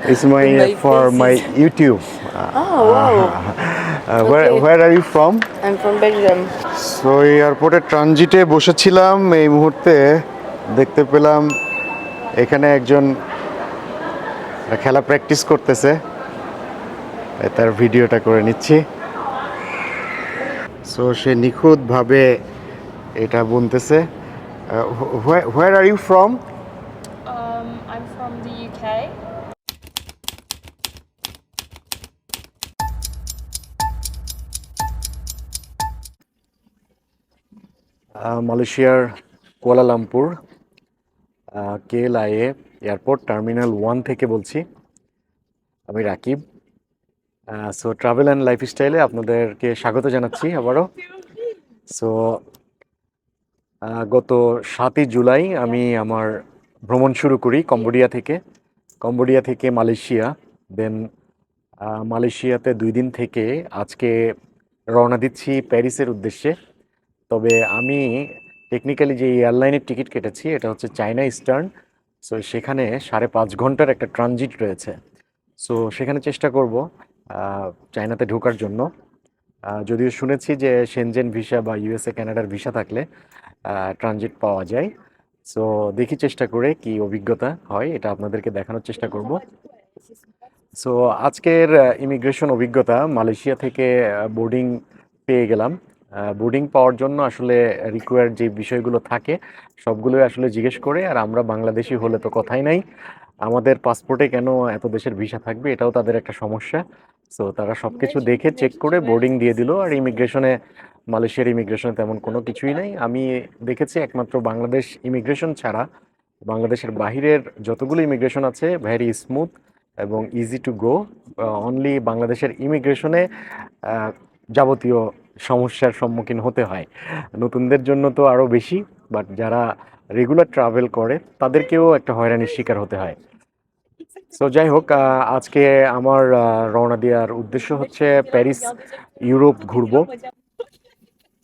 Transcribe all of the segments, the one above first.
It's my, My for my YouTube. Oh, wow. Uh, where, Okay. where are you from? I'm from Belgium. So এয়ারপোর্টে ট্রানজিটে বসেছিলাম এই মুহূর্তে দেখতে পেলাম এখানে একজন খেলা প্র্যাকটিস করতেছে তার ভিডিওটা করে নিচ্ছি সো সে নিখুঁতভাবে এটা বলতেছে হোয়ার আর ইউ ফ্রম মালয়েশিয়ার Kuala Lumpur K L I A airport, terminal one থেকে বলছি আমি রাকিব। সো ট্রাভেল অ্যান্ড লাইফস্টাইলে আপনাদেরকে স্বাগত জানাচ্ছি আবারও। সো গত সাতই জুলাই আমি আমার ভ্রমণ শুরু করি কম্বোডিয়া থেকে। কম্বোডিয়া থেকে মালয়েশিয়া দেন মালয়েশিয়াতে দুই দিন থেকে আজকে রওনা দিচ্ছি প্যারিসের উদ্দেশ্যে। তবে আমি টেকনিক্যালি যে এয়ারলাইনের টিকিট কেটেছি, এটা হচ্ছে চায়না ইস্টার্ন সো সেখানে সাড়ে পাঁচ ঘণ্টার একটা ট্রানজিট রয়েছে। সো সেখানে চেষ্টা করব চায়নাতে ঢোকার জন্য। যদিও শুনেছি যে সেনজেন ভিসা বা ইউএসএ কানাডার ভিসা থাকলে ট্রানজিট পাওয়া যায়। সো দেখি চেষ্টা করে কি অভিজ্ঞতা হয়, এটা আপনাদেরকে দেখানোর চেষ্টা করব। সো আজকের ইমিগ্রেশন অভিজ্ঞতা, মালয়েশিয়া থেকে বোর্ডিং পেয়ে গেলাম। বোর্ডিং পাওয়ার জন্য আসলে রিকোয়ার্ড যে বিষয়গুলো থাকে সবগুলোই আসলে জিজ্ঞেস করে আর আমরা বাংলাদেশি হলে তো কথাই নাই। আমাদের পাসপোর্টে কেন এত দেশের ভিসা থাকবে এটাও তাদের একটা সমস্যা। সো তারা সব কিছু দেখে চেক করে বোর্ডিং দিয়ে দিল আর ইমিগ্রেশনে মালয়েশিয়ার ইমিগ্রেশনে তেমন কোনো কিছুই নাই। আমি দেখেছি একমাত্র বাংলাদেশ ইমিগ্রেশন ছাড়া বাংলাদেশের বাহিরের যতগুলো ইমিগ্রেশন আছে ভেরি স্মুথ এবং ইজি টু গো অনলি বাংলাদেশের ইমিগ্রেশনে যাবতীয় সমস্যার সম্মুখীন হতে হয়। নতুনদের জন্য তো আরও বেশি বাট যারা রেগুলার ট্রাভেল করে, তাদেরকেও একটা হয়রানির শিকার হতে হয়। সো যাই হোক আজকে আমার রওনা দেওয়ার উদ্দেশ্য হচ্ছে প্যারিস, ইউরোপ ঘুরবো।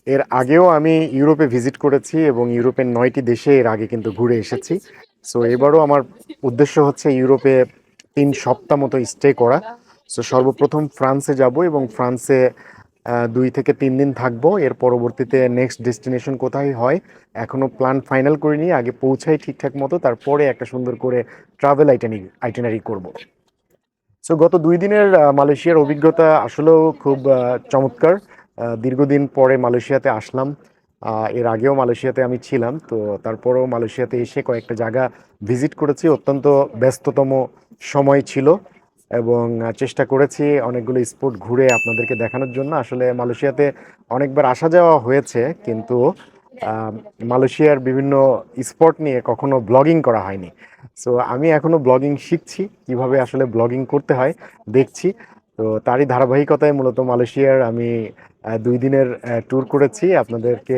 এর আগেও আমি ইউরোপে ভিজিট করেছি এবং ইউরোপের নয়টি দেশে এর আগে কিন্তু ঘুরে এসেছি। সো এবারও আমার উদ্দেশ্য হচ্ছে ইউরোপে তিন সপ্তাহ মতো স্টে করা। সো সর্বপ্রথম ফ্রান্সে যাব এবং ফ্রান্সে দুই থেকে তিন দিন থাকব। এর পরবর্তীতে নেক্সট ডেস্টিনেশন কোথায় হয় এখনও প্ল্যান ফাইনাল করিনি, আগে পৌঁছাই ঠিকঠাক মতো, তারপরে একটা সুন্দর করে ট্রাভেল আইটেনি আইটেনারি করব। সো গত দুই দিনের মালয়েশিয়ার অভিজ্ঞতা আসলেও খুব চমৎকার। দীর্ঘদিন পরে মালয়েশিয়াতে আসলাম। এর আগেও মালয়েশিয়াতে আমি ছিলাম, তো তারপরেও মালয়েশিয়াতে এসে কয়েকটা জায়গা ভিজিট করেছি। অত্যন্ত ব্যস্ততম সময় ছিল। এবং চেষ্টা করেছি অনেকগুলো স্পট ঘুরে আপনাদেরকে দেখানোর জন্য। আসলে মালয়েশিয়াতে অনেকবার আসা যাওয়া হয়েছে, কিন্তু মালয়েশিয়ার বিভিন্ন স্পট নিয়ে কখনো ব্লগিং করা হয়নি। সো, আমি এখনও ব্লগিং শিখছি, কীভাবে আসলে ব্লগিং করতে হয়, দেখছি। তো, তারই ধারাবাহিকতায় মূলত মালয়েশিয়ার আমি দুই দিনের ট্যুর করেছি। আপনাদেরকে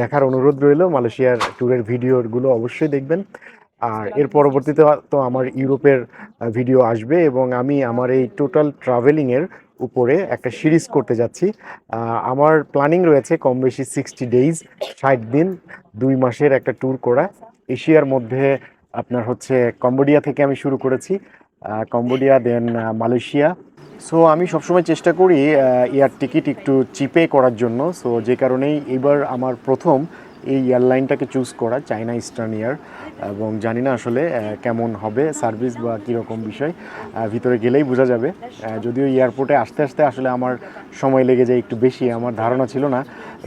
দেখার অনুরোধ রইল, মালয়েশিয়ার ট্যুরের ভিডিওগুলো অবশ্যই দেখবেন। আর এর পরবর্তীতে তো আমার ইউরোপের ভিডিও আসবে এবং আমি আমার এই টোটাল ট্রাভেলিংয়ের উপরে একটা সিরিজ করতে যাচ্ছি। আমার প্ল্যানিং রয়েছে কম বেশি সিক্সটি ডেইজ ষাট দিন দুই মাসের একটা ট্যুর করা। এশিয়ার মধ্যে আপনার হচ্ছে কম্বোডিয়া থেকে আমি শুরু করেছি। কম্বোডিয়া দেন মালয়েশিয়া। সো আমি সবসময় চেষ্টা করি এয়ার টিকিট একটু চিপে করার জন্য। সো যে কারণেই এবার আমার প্রথম এই এয়ারলাইনটাকে চুজ করা চায়না ইস্টার্ন এয়ার এবং জানি না আসলে কেমন হবে সার্ভিস বা কীরকম বিষয় ভিতরে গেলেই বোঝা যাবে। যদিও এয়ারপোর্টে আসতে আসতে আসলে আমার সময় লেগে যায় একটু বেশি, আমার ধারণা ছিল না।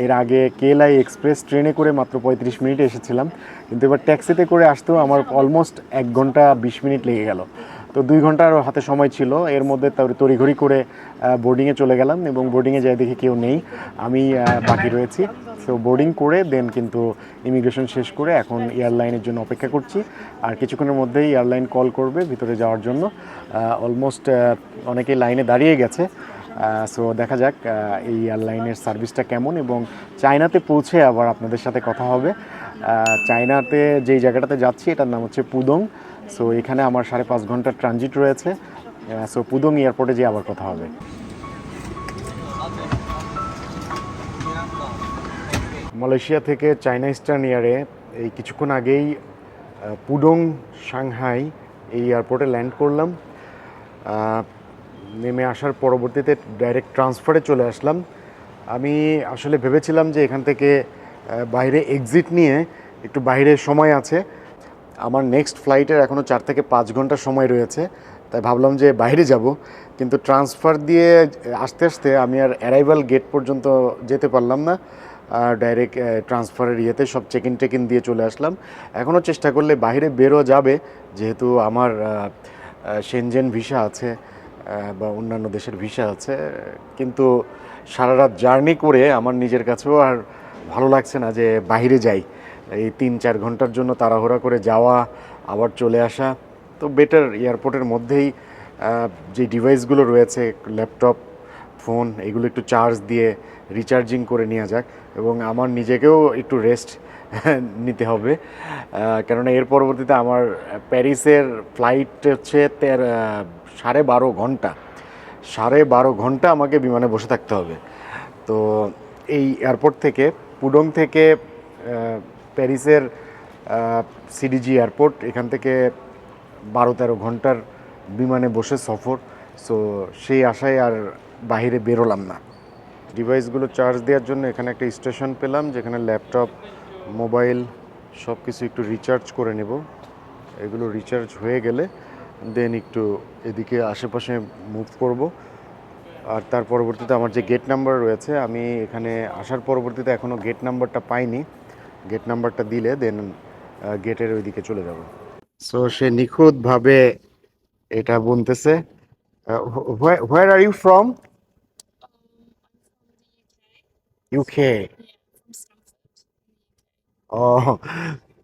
এর আগে কেএলআই এক্সপ্রেস ট্রেনে করে মাত্র পঁয়ত্রিশ মিনিটে এসেছিলাম, কিন্তু এবার ট্যাক্সিতে করে আসতেও আমার অলমোস্ট এক ঘণ্টা বিশ মিনিট লেগে গেল। তো দুই ঘণ্টার হাতে সময় ছিল। এর মধ্যে তড়িঘড়ি করে বোর্ডিংয়ে চলে গেলাম এবং বোর্ডিংয়ে যাই দেখি কেউ নেই। আমি বাকি রয়েছি। সো বোর্ডিং করে দেন কিন্তু ইমিগ্রেশন শেষ করে এখন এয়ারলাইনের জন্য অপেক্ষা করছি। আর কিছুক্ষণের মধ্যেই এয়ারলাইন কল করবে ভিতরে যাওয়ার জন্য। অলমোস্ট অনেকেই লাইনে দাঁড়িয়ে গেছে। সো দেখা যাক এই এয়ারলাইনের সার্ভিসটা কেমন এবং চায়নাতে পৌঁছে আবার আপনাদের সাথে কথা হবে। চায়নাতে যেই জায়গাটাতে যাচ্ছি, এটার নাম হচ্ছে পুদং। সো এখানে আমার সাড়ে পাঁচ ঘণ্টার ট্রানজিট রয়েছে। সো পুদং এয়ারপোর্টে যেয়ে আবার কথা হবে। মালয়েশিয়া থেকে চায়না ইস্টার্ন এয়ারে এই কিছুক্ষণ আগেই পুডং সাংহাই এই এয়ারপোর্টে ল্যান্ড করলাম। নেমে আসার পরবর্তীতে ডাইরেক্ট ট্রান্সফারে চলে আসলাম। আমি আসলে ভেবেছিলাম যে এখান থেকে বাইরে এক্সিট নিয়ে একটু বাইরে সময় আছে। আমার নেক্সট ফ্লাইটের এখনও চার থেকে পাঁচ ঘণ্টা সময় রয়েছে, তাই ভাবলাম যে বাইরে যাব। কিন্তু ট্রান্সফার দিয়ে আসতে আসতে আমি আর অ্যারাইভাল গেট পর্যন্ত যেতে পারলাম না ডাইরেক্ট ট্রান্সফারের ইয়েতে সব চেক ইন টেক ইন দিয়ে চলে আসলাম। এখনও চেষ্টা করলে বাইরে বেরো যাবে, যেহেতু আমার সেনজেন ভিসা আছে বা অন্যান্য দেশের ভিসা আছে, কিন্তু সারা রাত জার্নি করে আমার নিজের কাছেও আর ভালো লাগছে না যে বাইরে যাই। এই তিন চার ঘণ্টার জন্য তাড়াহুড়া করে যাওয়া, আবার চলে আসা। তো বেটার এয়ারপোর্টের মধ্যেই যে ডিভাইসগুলো রয়েছে ল্যাপটপ ফোন এগুলো একটু চার্জ দিয়ে রিচার্জিং করে নেওয়া যাক এবং আমার নিজেকেও একটু রেস্ট নিতে হবে। কেননা এর পরবর্তীতে আমার প্যারিসের ফ্লাইট হচ্ছে তের সাড়ে বারো ঘণ্টা। সাড়ে বারো ঘণ্টা আমাকে বিমানে বসে থাকতে হবে। তো এই এয়ারপোর্ট থেকে, পুডং থেকে প্যারিসের সিডিজি এয়ারপোর্ট, এখান থেকে বারো তেরো ঘণ্টার বিমানে বসে সফর। সো সেই আশায় আর বাইরে বেরোলাম না। ডিভাইসগুলো চার্জ দেওয়ার জন্য এখানে একটা স্টেশন পেলাম, যেখানে ল্যাপটপ, মোবাইল সব কিছু একটু রিচার্জ করে নেব। এগুলো রিচার্জ হয়ে গেলে দেন একটু এদিকে আশেপাশে মুভ করব। আর তার পরবর্তীতে আমার যে গেট নাম্বার রয়েছে, আমি এখানে আসার পরবর্তীতে এখনও গেট নাম্বারটা পাইনি। গেট নাম্বারটা দিলে দেন গেটের ওইদিকে চলে যাব সো সে নিখুঁতভাবে এটা বলতেছে where are you from UK. Oh,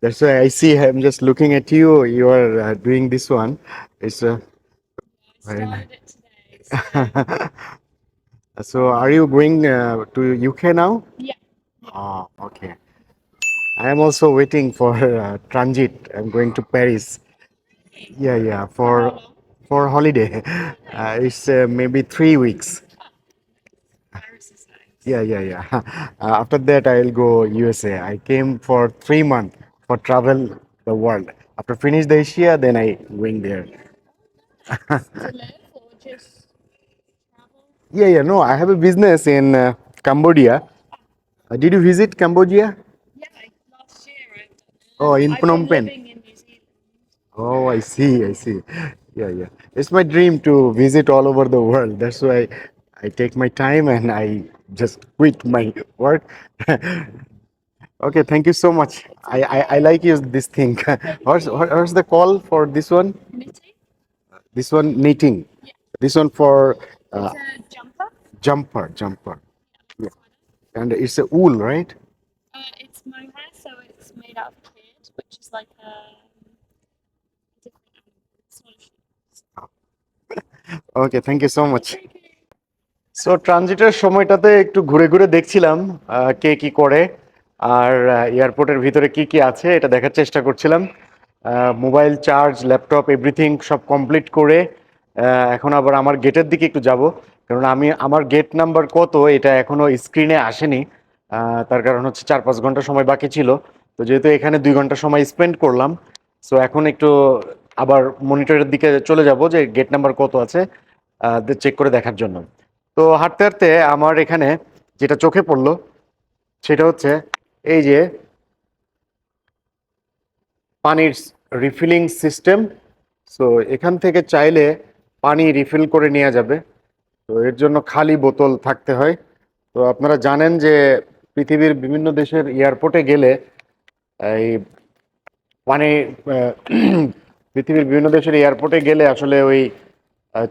that's why I see. I'm just looking at you. You are uh, doing this one. It's uh, Very it today. So so. Are you going uh, to UK now? yeah. Oh, okay. I am also waiting for uh, transit. I'm going to Paris. Yeah, yeah. For for holiday. Uh, it's uh, maybe three weeks. Paris is nice. Yeah, yeah, yeah. Uh, after that, I'll go USA. I came for three months for travel the world. After finish the Asia, then I going there. Yeah, yeah. No, I have a business in uh, Cambodia. Uh, did you visit Cambodia? Oh, in Phnom Penh. in New Zealand. Oh, I see. I see. Yeah, yeah. It's my dream to visit all over the world. That's why I take my time and I just quit my work. okay, thank you so much. I I, I like you this thing. what's what, what's the call for this one? Knitting? This one knitting. This one for uh, It's a jumper. jumper, jumper. Yeah. And it's a wool, right? Uh, it's mohair, so it's made out of is like a different animal. It's not a sheep. Okay, thank you so much. So ট্রানজিটের সময়টাতে একটু ঘুরে ঘুরে দেখছিলাম কে কি করে আর এয়ারপোর্টের ভিতরে কি কি আছে এটা দেখার চেষ্টা করছিলাম মোবাইল চার্জ ল্যাপটপ এভরিথিং সব কমপ্লিট করে এখন আবার আমার গেটের দিকে একটু যাব কারণ আমি আমার গেট নাম্বার কত এটা এখনও স্ক্রিনে আসেনি তার কারণ হচ্ছে চার পাঁচ ঘণ্টা সময় বাকি ছিল তো যেহেতু এখানে দুই ঘণ্টা সময় স্পেন্ড করলাম সো এখন একটু আবার মনিটরের দিকে চলে যাব যে গেট নাম্বার কত আছে চেক করে দেখার জন্য। তো হাঁটতে হাঁটতে আমার এখানে যেটা চোখে পড়ল, সেটা হচ্ছে এই যে পানির রিফিলিং সিস্টেম সো এখান থেকে চাইলে পানি রিফিল করে নেওয়া যাবে। তো এর জন্য খালি বোতল থাকতে হয়। তো আপনারা জানেন যে পৃথিবীর বিভিন্ন দেশের এয়ারপোর্টে গেলে এই আহ, পৃথিবীর বিভিন্ন দেশের এয়ারপোর্টে গেলে আসলে ওই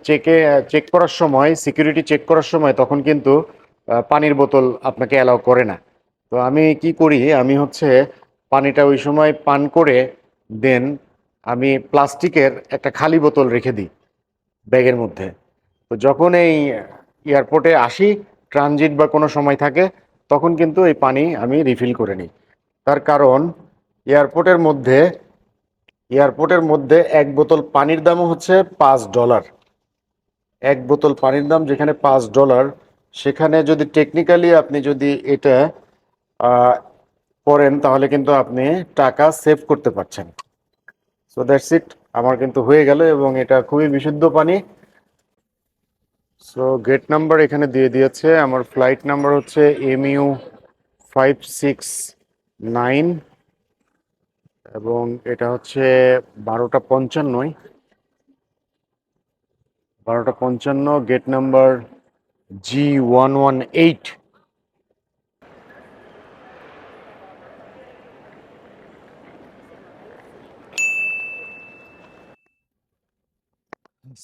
চেকে চেক করার সময় সিকিউরিটি চেক করার সময় তখন কিন্তু পানির বোতল আপনাকে অ্যালাউ করে না। তো আমি কি করি? আমি হচ্ছে পানিটা ওই সময় পান করে দেন আমি প্লাস্টিকের একটা খালি বোতল রেখে দিই ব্যাগের মধ্যে। তো যখন এই এয়ারপোর্টে আসি ট্রানজিট বা কোনো সময় থাকে তখন কিন্তু এই পানি আমি রিফিল করে নিই। তার কারণ, এয়ারপোর্টের মধ্যে এয়ারপোর্টের মধ্যে এক বোতল পানির দামও হচ্ছে পাঁচ ডলার। এক বোতল পানির দাম যেখানে পাঁচ ডলার, সেখানে যদি টেকনিক্যালি আপনি যদি এটা করেন, তাহলে কিন্তু আপনি টাকা সেভ করতে পারছেন। সো দ্যাটস ইট আমার কিন্তু হয়ে গেল এবং এটা খুবই বিশুদ্ধ পানি। সো গেট নাম্বার এখানে দিয়ে দিয়েছে। আমার ফ্লাইট নাম্বার হচ্ছে M U five six nine এবং এটা হচ্ছে বারোটা পঞ্চান্নই। বারোটা পঞ্চান্ন, gate number G one one eight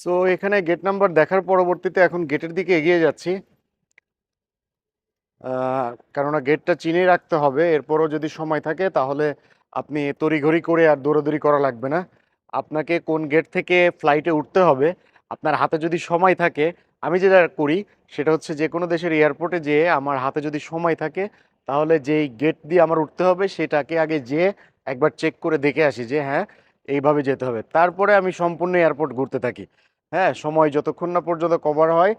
so এখানে গেট নাম্বার দেখার পরবর্তীতে এখন গেটের দিকে এগিয়ে যাচ্ছি। কেননা গেটটা চিনেই রাখতে হবে, এরপরও যদি সময় থাকে তাহলে আপনি তড়িঘড়ি করে আর দৌড়াদৌড়ি করা লাগবে না। আপনাকে কোন গেট থেকে ফ্লাইটে উঠতে হবে, আপনার হাতে যদি সময় থাকে, আমি যেটা করি সেটা হচ্ছে যে কোনো দেশের এয়ারপোর্টে যেয়ে আমার হাতে যদি সময় থাকে, তাহলে যেই গেট দিয়ে আমার উঠতে হবে সেটাকে আগে যেয়ে একবার চেক করে দেখে আসি যে হ্যাঁ এইভাবে যেতে হবে। তারপরে আমি সম্পূর্ণ এয়ারপোর্ট ঘুরতে থাকি। হ্যাঁ সময় যতক্ষণ না পর্যন্ত কভার হয়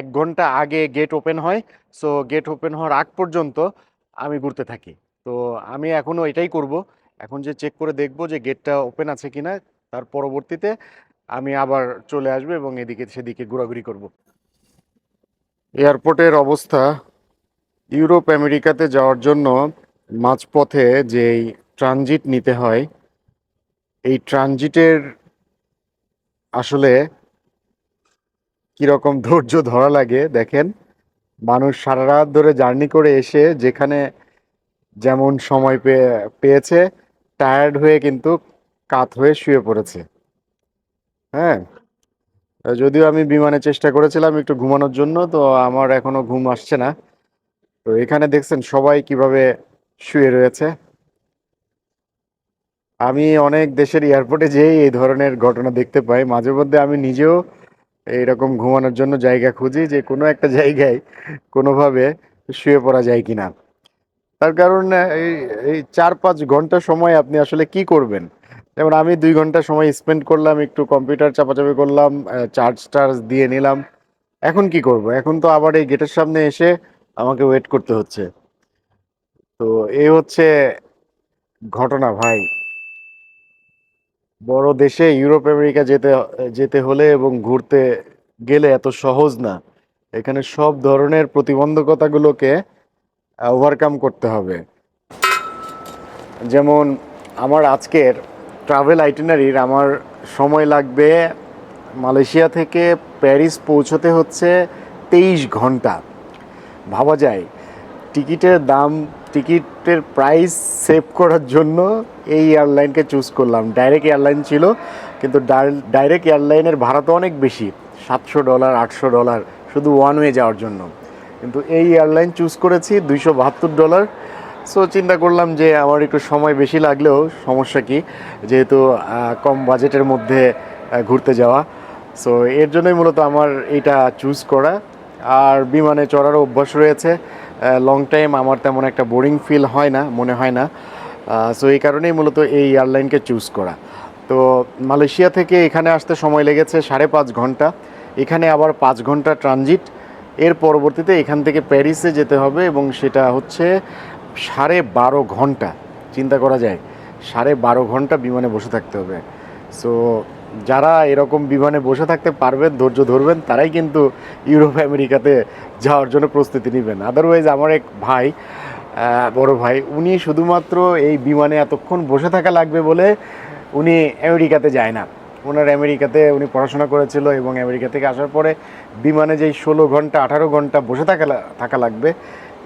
এক ঘণ্টা আগে গেট ওপেন হয়। সো গেট ওপেন হওয়ার আগ পর্যন্ত আমি ঘুরতে থাকি। তো আমি এখনও এটাই করব। এখন যে চেক করে দেখব যে গেটটা ওপেন আছে কিনা, তার পরবর্তীতে আমি আবার চলে আসব এবং এদিকে, সেদিকে ঘোরাঘুরি করব। এয়ারপোর্টের অবস্থা ইউরোপ আমেরিকাতে যাওয়ার জন্য মাঝপথে যেই ট্রানজিট নিতে হয়, এই ট্রানজিটের আসলে কীরকম ধৈর্য ধরা লাগে, দেখেন। মানুষ সারা রাত ধরে জার্নি করে এসে যেখানে যেমন সময় পেয়ে, পেয়েছে টায়ার্ড হয়ে কিন্তু কাত হয়ে শুয়ে পড়েছে। হ্যাঁ? যদিও আমি বিমানে চেষ্টা করেছিলাম একটু ঘুমানোর জন্য, তো আমার এখনও ঘুম আসছে না। তো এখানে দেখছেন সবাই কীভাবে শুয়ে রয়েছে। আমি অনেক দেশের এয়ারপোর্টে যেই এই ধরনের ঘটনা দেখতে পাই। মাঝে মধ্যে আমি নিজেও এইরকম ঘুমানোর জন্য জায়গা খুঁজি যে কোনো একটা জায়গায় কোনোভাবে শুয়ে পড়া যায় কিনা। তার কারণ, এই এই চার পাঁচ ঘণ্টা সময় আপনি আসলে কি করবেন? যেমন আমি দুই ঘণ্টা সময় স্পেন্ড করলাম, একটু কম্পিউটার চাপাচাপি করলাম চার্জ টার্জ দিয়ে নিলাম। এখন কি করব? এখন তো আবার এই গেটের সামনে এসে আমাকে ওয়েট করতে হচ্ছে। তো এই হচ্ছে ঘটনা ভাই। বড় দেশে ইউরোপ, আমেরিকা যেতে যেতে হলে এবং ঘুরতে গেলে এত সহজ না। এখানে সব ধরনের প্রতিবন্ধকতাগুলোকে ওভারকাম করতে হবে। যেমন আমার আজকের ট্রাভেল আইটিনারির আমার সময় লাগবে মালয়েশিয়া থেকে প্যারিস পৌঁছতে হচ্ছে তেইশ ঘণ্টা। ভাবা যায়, টিকিটের দাম টিকিটের প্রাইস সেভ করার জন্য এই এয়ারলাইনকে চুজ করলাম। ডাইরেক্ট এয়ারলাইন ছিল, কিন্তু ডাইরেক্ট এয়ারলাইনের ভাড়া তো অনেক বেশি। সাতশো ডলার আটশো ডলার শুধু ওয়ান ওয়ে যাওয়ার জন্য। কিন্তু এই এয়ারলাইন চুজ করেছি দুইশো বাহাত্তর ডলার সো চিন্তা করলাম যে আমার একটু সময় বেশি লাগলেও সমস্যা কি? যেহেতু কম বাজেটের মধ্যে ঘুরতে যাওয়া। সো এর জন্যই মূলত আমার এটা চুজ করা। আর বিমানে চড়ারও অভ্যাস রয়েছে। লং টাইম আমার তেমন একটা বোরিং ফিল হয় না, মনে হয় না। সো এই কারণেই মূলত এই এয়ারলাইনকে চুজ করা। তো মালয়েশিয়া থেকে এখানে আসতে সময় লেগেছে সাড়ে পাঁচ ঘণ্টা। এখানে আবার পাঁচ ঘণ্টা ট্রানজিট এর পরবর্তীতে এখান থেকে প্যারিসে যেতে হবে এবং সেটা হচ্ছে সাড়ে বারো ঘণ্টা। চিন্তা করা যায়, সাড়ে বারো ঘণ্টা বিমানে বসে থাকতে হবে। সো যারা এরকম বিমানে বসে থাকতে পারবেন, ধৈর্য ধরবেন, তারাই কিন্তু ইউরোপ, আমেরিকাতে যাওয়ার জন্য প্রস্তুতি নেবেন। আদারওয়াইজ আমার এক ভাই বড় ভাই, উনি শুধুমাত্র এই বিমানে এতক্ষণ বসে থাকা লাগবে বলে উনি আমেরিকাতে যায় না। ওনার আমেরিকাতে উনি পড়াশোনা করেছিল এবং আমেরিকা থেকে আসার পরে বিমানে যেই ষোলো ঘণ্টা, আঠারো ঘণ্টা বসে থাকা থাকা লাগবে,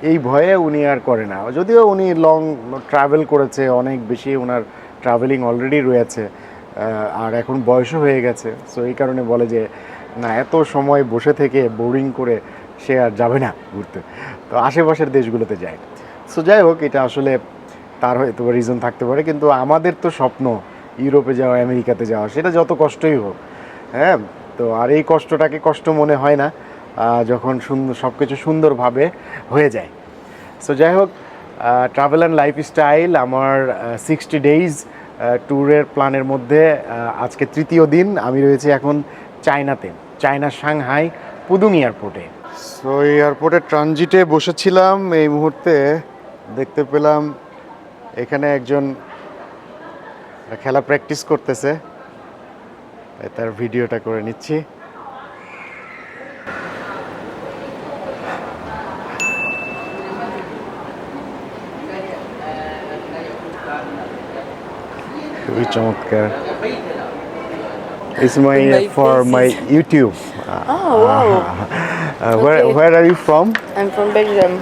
এই ভয়ে উনি আর করে না। যদিও উনি লং ট্রাভেল করেছে, অনেক বেশি ওনার ট্রাভেলিং অলরেডি রয়েছে। আর এখন বয়সও হয়ে গেছে। সো এই কারণে বলে যে, না, এত সময় বসে থেকে বোরিং করে সে আর যাবে না ঘুরতে। তো আশেপাশের দেশগুলোতে যায় সো যাই হোক, এটা আসলে তার হয়তো রিজন থাকতে পারে, কিন্তু আমাদের তো স্বপ্ন ইউরোপে যাওয়া, আমেরিকাতে যাওয়া, সেটা যত কষ্টই হোক। হ্যাঁ? তো আর এই কষ্টটাকে কষ্ট মনে হয় না যখন সুন্দর সব কিছু সুন্দরভাবে হয়ে যায়। সো যাই হোক ট্রাভেল অ্যান্ড লাইফস্টাইল আমার সিক্সটি ডেইজ ট্যুরের প্ল্যানের মধ্যে আজকে তৃতীয় দিন আমি রয়েছি এখন চায়নাতে, চায়না সাংহাই পুদুং এয়ারপোর্টে। সো এয়ারপোর্টে ট্রানজিটে বসেছিলাম, এই মুহূর্তে দেখতে পেলাম এখানে একজন খেলা প্র্যাকটিস করতেছে। তার ভিডিওটা করে নিচ্ছি। খুবই চমৎকার It's my My for face my is- YouTube. Oh, wow. Uh, where Okay. where are you from? I'm from Belgium.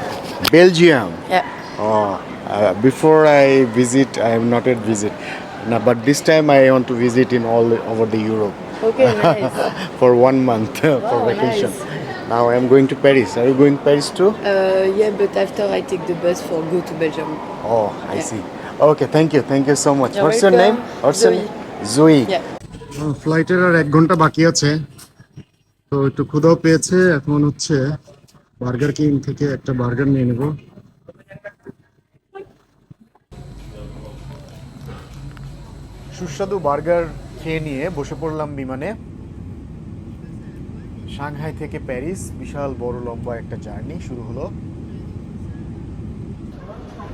Belgium. Yeah. Oh, uh, before I visit, I have not yet visit. No, but this time I want to visit in all over the Europe Okay, nice. for one month for Oh, vacation. nice. Now I am going to Paris. Are you going Paris too? Uh, yeah, but after I take the bus for go to Belgium. Oh, I Yeah. see. Okay, thank you. Thank you so much. You're What's your name? welcome. What's your Zoe. name? Zoe. Yeah. ফ্লাইটের আর এক ঘণ্টা বাকি আছে তো একটু ক্ষুধাও পেয়েছে এখন হচ্ছে বার্গার কিং থেকে একটা বার্গার নিয়ে নেব সুস্বাদু বার্গার খেয়ে নিয়ে বসে পড়লাম বিমানে সাংহাই থেকে প্যারিস বিশাল বড় লম্বা একটা জার্নি শুরু হলো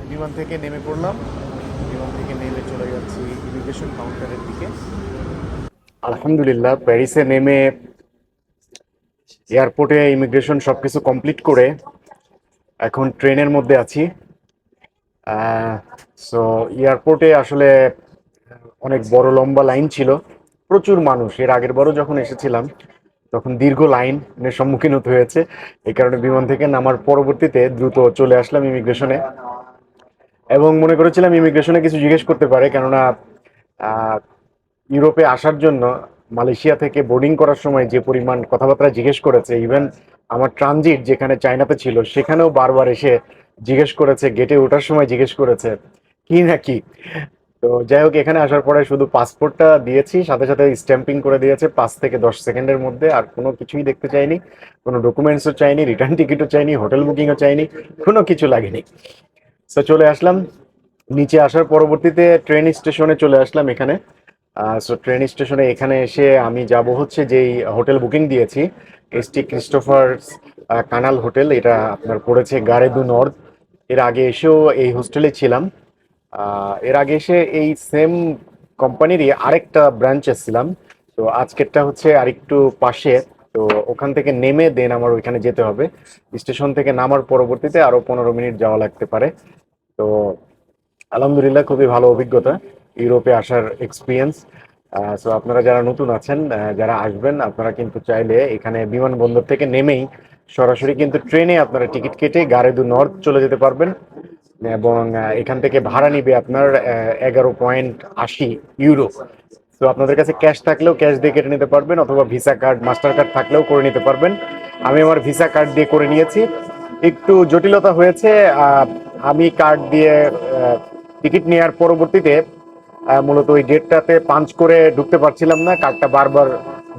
বিমান থেকে নেমে পড়লাম থেকে নেমে চলে যাচ্ছি ইমিগ্রেশন কাউন্টারের দিকে। আলহামদুলিল্লাহ, প্যারিসে নেমে এয়ারপোর্টে ইমিগ্রেশন সবকিছু কমপ্লিট করে এখন ট্রেনের মধ্যে আছি। সো এয়ারপোর্টে আসলে অনেক বড় লম্বা লাইন ছিল, প্রচুর মানুষ। এর আগের বারও যখন এসেছিলাম, তখন দীর্ঘ লাইনের সম্মুখীন হতে হয়েছে। এই কারণে বিমান থেকে নামার পরবর্তীতে দ্রুত চলে আসলাম ইমিগ্রেশনে। এবং মনে করেছিলাম ইমিগ্রেশনে কিছু জিজ্ঞেস করতে পারে, কেননা ইউরোপে আসার জন্য মালয়েশিয়া থেকে বোর্ডিং করার সময় যে পরিমাণ কথাবার্তা জিজ্ঞেস করেছে, ইভেন আমার ট্রানজিট যেখানে চায়নাতে ছিল, সেখানেও বারবার এসে জিজ্ঞেস করেছে, গেটে ওঠার সময় জিজ্ঞেস করেছে, কি না কি? তো যাই হোক, এখানে আসার পরে শুধু পাসপোর্টটা দিয়েছি, সাথে সাথে স্ট্যাম্পিং করে দিয়েছে, পাঁচ থেকে দশ সেকেন্ডের মধ্যে, আর কোনো কিছুই দেখতে চাইনি, কোনো ডকুমেন্টসও চাইনি রিটার্ন টিকিটও চাইনি হোটেল বুকিংও চাইনি, কোনো কিছু লাগেনি। তো চলে আসলাম। নিচে আসার পরবর্তীতে ট্রেন স্টেশনে চলে আসলাম এখানে। সো ট্রেন স্টেশনে এখানে এসে আমি যাব হচ্ছে যেই হোটেল বুকিং দিয়েছি। S T Christopher Canal hotel. এটা আপনার পড়েছে গারে দু নর্থ এর আগে এসেও এই হোস্টেলে ছিলাম। এর আগে এসে এই সেম কোম্পানিরই আরেকটা ব্রাঞ্চ এসেছিলাম তো আজকেরটা হচ্ছে আরেকটু পাশে। তো ওখান থেকে নেমে দেন আমার ওইখানে যেতে হবে। স্টেশন থেকে নামার পরবর্তীতে আরও পনেরো মিনিট যাওয়া লাগতে পারে। তো আলহামদুলিল্লাহ খুবই ভালো অভিজ্ঞতা, ইউরোপে আসার এক্সপিরিয়েন্স সো আপনারা যারা নতুন আছেন যারা আসবেন, আপনারা কিন্তু চাইলে এখানে বিমানবন্দর থেকে নেমেই সরাসরি কিন্তু ট্রেনে আপনারা টিকিট কেটে গারেদু নর্থ চলে যেতে পারবেন। এবং এখান থেকে ভাড়া নিবে আপনার এগারো পয়েন্ট আশি ইউরো তো আপনাদের কাছে ক্যাশ থাকলেও ক্যাশ দিয়ে কেটে নিতে পারবেন অথবা ভিসা কার্ড মাস্টার কার্ড থাকলেও করে নিতে পারবেন। আমি আমার ভিসা কার্ড দিয়ে করে নিয়েছি। একটু জটিলতা হয়েছে আমি কার্ড দিয়ে টিকিট নেওয়ার পরবর্তীতে মূলত ওই ডেটটাতে পাঞ্চ করে ঢুকতে পারছিলাম না। কার্ডটা বারবার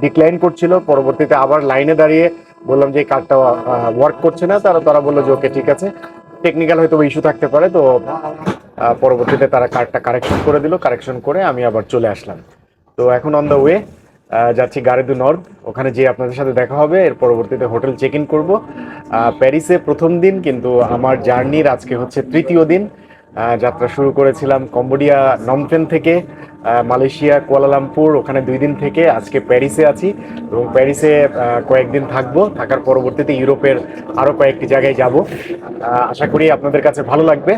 ডিক্লাইন করছিল। পরবর্তীতে আবার লাইনে দাঁড়িয়ে বললাম যে এই কার্ডটা ওয়ার্ক করছে না। তারা তারা বলল যে ওকে ঠিক আছে। টেকনিক্যাল হয়তো ইস্যু থাকতে পারে, তো পরবর্তীতে তারা কার্ডটা কারেকশন করে দিল। কারেকশন করে আমি আবার চলে আসলাম। তো এখন অন দ্য ওয়ে যাচ্ছি গাড়িদু নর্থ ওখানে যেয়ে আপনাদের সাথে দেখা হবে। এর পরবর্তীতে হোটেল চেক ইন করব প্যারিসে প্রথম দিন, কিন্তু আমার জার্নির আজকে হচ্ছে তৃতীয় দিন। যাত্রা শুরু করেছিলাম কম্বোডিয়া নমপেন থেকে মালয়েশিয়া, কুয়ালালামপুর, ওখানে দুই দিন থেকে আজকে প্যারিসে আছি। এবং প্যারিসে কয়েকদিন থাকব। থাকার পরবর্তীতে ইউরোপের আরও কয়েকটি জায়গায় যাব। আশা করি আপনাদের কাছে ভালো লাগবে।